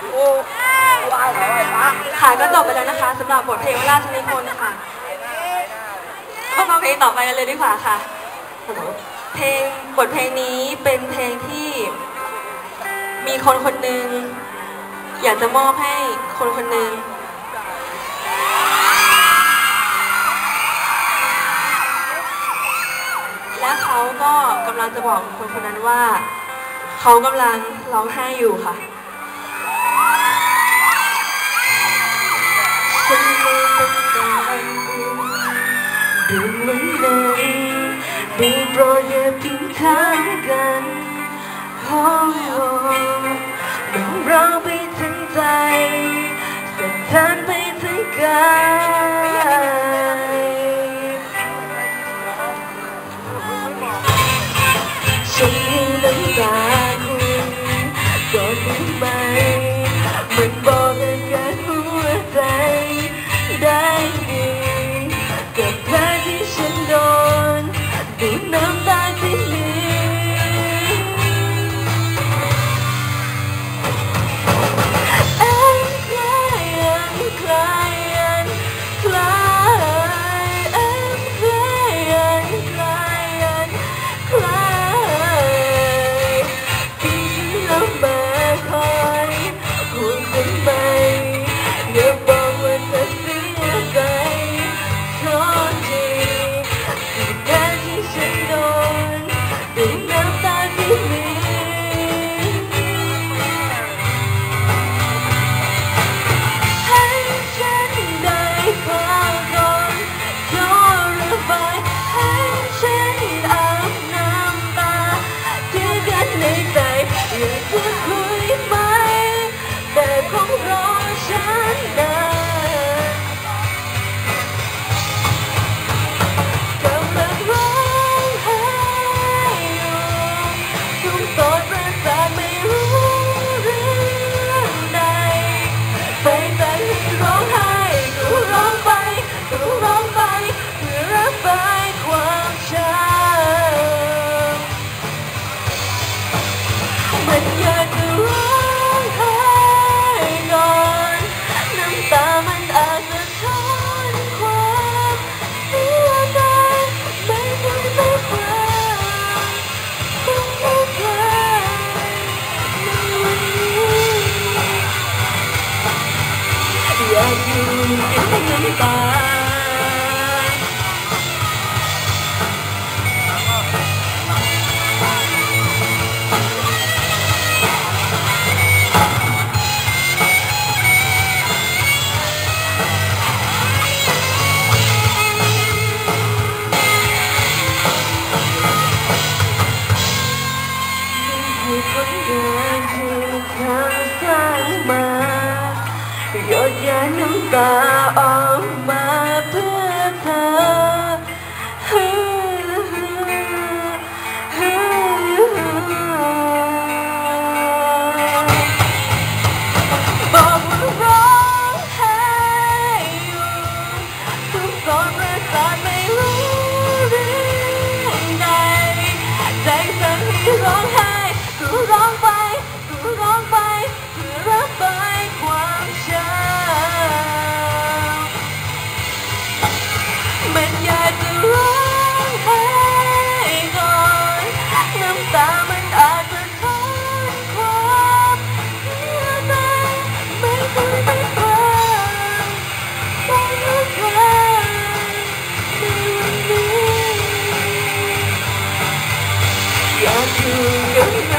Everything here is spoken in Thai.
โาค่ะก็จบไปแล้วนะคะสำหรับบทเพลงวราชนิพนธ์ค่ะก็มาเพลงต่อไปกันเลยดีกว่าค่ะ เพลงบทเพลงนี้เป็นเพลงที่ มีคนคนหนึ่งอยากจะมอบให้คนคนหนึ่งและเขาก็กำลังจะบอกคนคนนั้นว่า เขากำลังร้องไห้อยู่ค่ะ อยู่เหมือนเดิมได้โรดอย็บทิ้งท้างกันโอ้โอ้ต้องราไปทั้งใจ Bye. giờ cha nước ta ấm. of good.